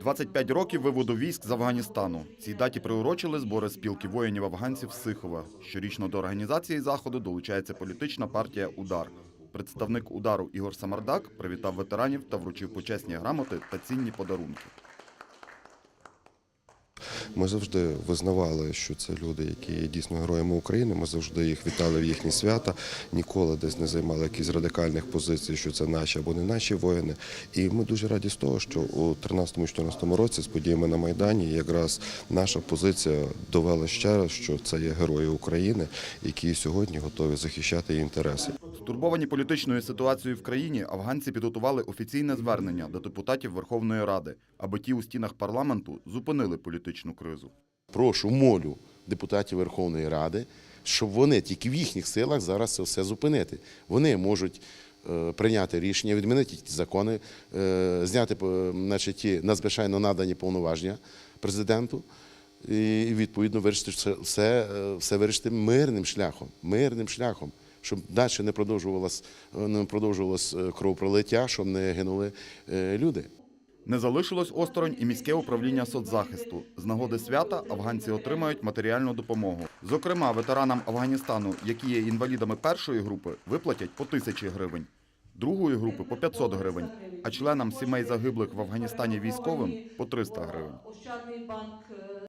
25 років виводу військ з Афганістану. Цій даті приурочили збори спілки воїнів афганців Сихова. Щорічно до організації заходу долучається політична партія Удар. Представник удару Ігор Самардак привітав ветеранів та вручив почесні грамоти та цінні подарунки. Ми завжди визнавали, що це люди, які є дійсно героями України. Ми завжди їх вітали в їхні свята, ніколи десь не займали якісь радикальних позицій, що це наші або не наші воїни. І ми дуже раді з того, що у 13-14 році з подіями на Майдані якраз наша позиція довела ще раз, що це є герої України, які сьогодні готові захищати її інтереси. Стурбовані політичною ситуацією в країні, афганці підготували офіційне звернення до депутатів Верховної Ради, аби ті у стінах парламенту зупинили політичну кризу. Прошу, молю депутатів Верховної Ради, щоб вони тільки в їхніх силах зараз це все зупинити. Вони можуть е, прийняти рішення, відмінити ті закони, е, зняти е, значить, ті надзвичайно надані повноваження президенту. І відповідно вирішити все, все, все вирішити мирним шляхом, мирним шляхом, щоб далі не продовжувалось, не продовжувалось кровопролиття, щоб не гинули люди. Не залишилось осторонь і міське управління соцзахисту. З нагоди свята афганці отримають матеріальну допомогу. Зокрема, ветеранам Афганістану, які є інвалідами першої групи, виплатять по тисячі гривень, другої групи по 500 гривень, а членам сімей загиблих в Афганістані військовим по 300 гривень.